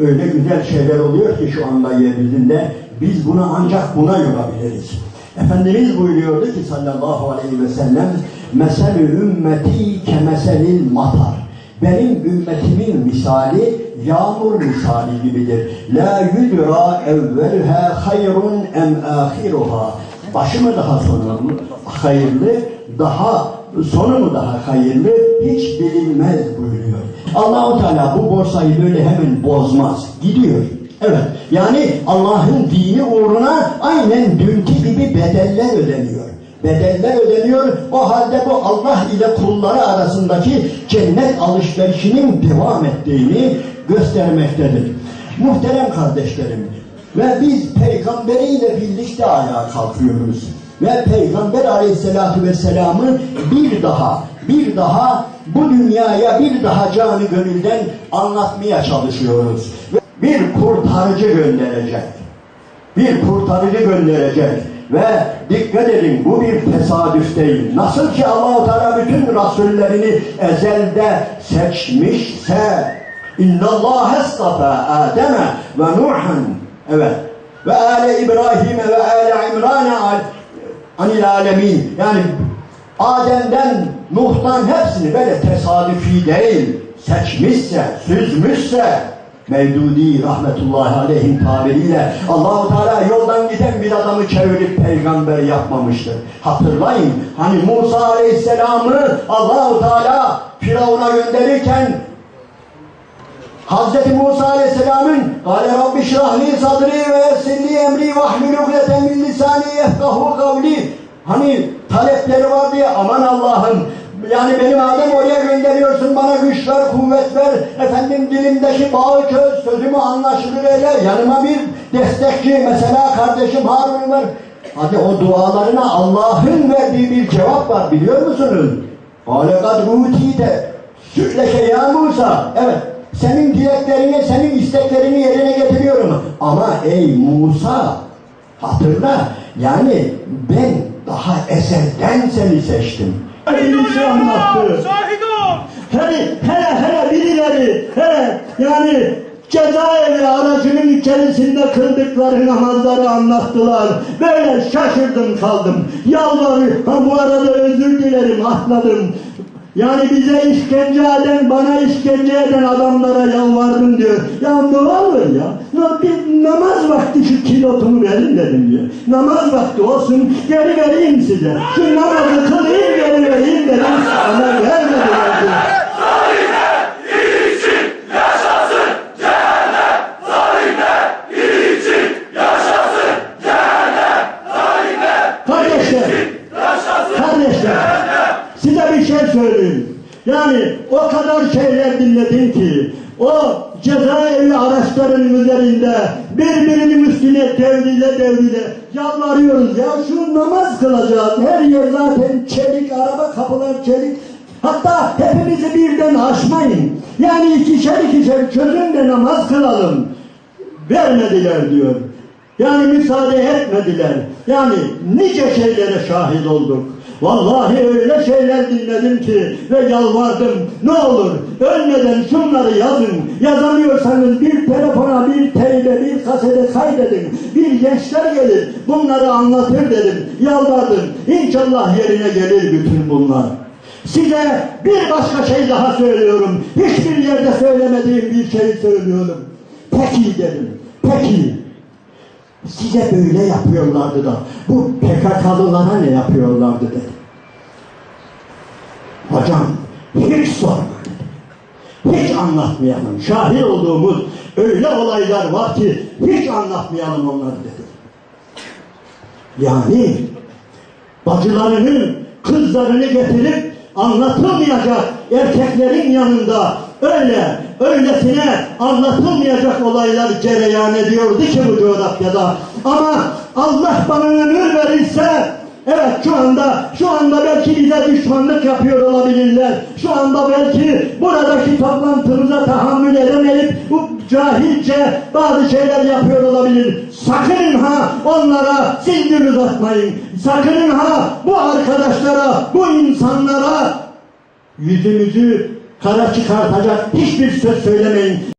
Öyle güzel şeyler oluyor ki şu anda yeryüzünde biz bunu ancak buna yorabiliriz. Efendimiz buyuruyordu ki sallallahu aleyhi ve sellem meselü ümmeti kemeselil matar benim ümmetimin misali yağmur misali gibidir. La yudra evvelha hayrun em ahiruha. Başı mı daha sonu mu hayırlı, daha sonu mu daha hayırlı hiç bilinmez buyuruyor. Allahu Teala bu borsayı böyle hemen bozmaz. Gidiyor. Evet. Yani Allah'ın dini uğruna aynen dünkü gibi bedeller ödeniyor bedeller ödeniyor. O halde bu Allah ile kulları arasındaki cennet alışverişinin devam ettiğini göstermektedir. Muhterem kardeşlerim ve biz peygamberiyle birlikte ayağa kalkıyoruz. Ve peygamber aleyhissalatü vesselam'ı bir daha bir daha bu dünyaya bir daha canı gönülden anlatmaya çalışıyoruz. Bir kurtarıcı gönderecek bir kurtarıcı gönderecek. Ve dikkat edin bu bir tesadüf değil. Nasıl ki Allahu Teala bütün rasullerini ezelde seçmişse İnna Allah estafa Adem'e ve Nuhan evet ve ale İbrahim'e ve ale İmran'e al- anil alemin yani Adem'den Nuh'tan hepsini böyle tesadüfi değil seçmişse, süzmüşse Mevdudi rahmetullahi aleyhim tabiriyle Allahu Teala yoldan giden bir adamı çevirip peygamber yapmamıştır. Hatırlayın hani Musa aleyhisselamı Allahu Teala Firavun'a gönderirken Hazreti Musa Aleyhisselam'ın Kale Rabbi şrahli sadri ve yessirli emri ve ahlul ugdeten min lisani yefkahu kavli Hani talepleri var diye aman Allah'ım yani benim Adem oraya gönderiyorsun bana güç ver, kuvvet ver. Efendim dilimdeki bağı çöz, sözümü anlaşılır eyle. Yanıma bir destekçi, mesela kardeşim Harun var. Hadi o dualarına Allah'ın verdiği bir cevap var biliyor musunuz? Kale kad utide. Sütleke ya Musa. Evet. Senin dileklerini, senin isteklerini yerine getiriyorum. Ama ey Musa hatırla yani ben daha ezelden seni seçtim. Birisi anlattı. Hele hele hele birileri hele yani cezaevi aracının içerisinde kıldıkları namazları anlattılar. Böyle şaşırdım kaldım. Yalvarır. Ha bu arada özür dilerim atladım. Yani bize işkence eden, bana işkence eden adamlara yalvardım diyor. Ya ne olur ya? Bir namaz vakti şu kilotumu verin dedim diyor. Namaz vakti olsun geri vereyim size. Şu namazı kılayım geri vereyim dedim. Ama vermediler diyor. Kardeşler, kardeşler, size bir şey söyleyeyim. Yani o kadar şeyler dinledim ki, o cezaevi araçlarının üzerinde birbirinin üstüne devrile devrile yalvarıyoruz ya şu namaz kılacağız. Her yer zaten çelik, araba kapılar çelik. Hatta hepimizi birden aşmayın. Yani ikişer ikişer çözün de namaz kılalım. Vermediler diyor. Yani müsaade etmediler. Yani nice şeylere şahit olduk. Vallahi öyle şeyler dinledim ki ve yalvardım. Ne olur ölmeden şunları yazın. Yazamıyorsanız bir telefona, bir teybe, bir kasete kaydedin. Bir gençler gelir bunları anlatır dedim. Yalvardım. İnşallah yerine gelir bütün bunlar. Size bir başka şey daha söylüyorum. Hiçbir yerde söylemediğim bir şey söylüyorum. Peki dedim. Peki. Size böyle yapıyorlardı da bu PKK'lılara ne yapıyorlardı dedi. Hocam hiç sorma dedi. Hiç anlatmayalım. Şahit olduğumuz öyle olaylar var ki hiç anlatmayalım onları dedi. Yani bacılarını, kızlarını getirip anlatılmayacak erkeklerin yanında öyle, öylesine anlatılmayacak olaylar cereyan ediyordu ki bu coğrafyada. Ama Allah bana ömür verirse Evet şu anda şu anda belki bize düşmanlık yapıyor olabilirler. Şu anda belki buradaki toplantımıza tahammül edemeyip bu cahilce bazı şeyler yapıyor olabilir. Sakın ha onlara zincir uzatmayın. Sakın ha bu arkadaşlara, bu insanlara yüzümüzü kara çıkartacak hiçbir söz söylemeyin.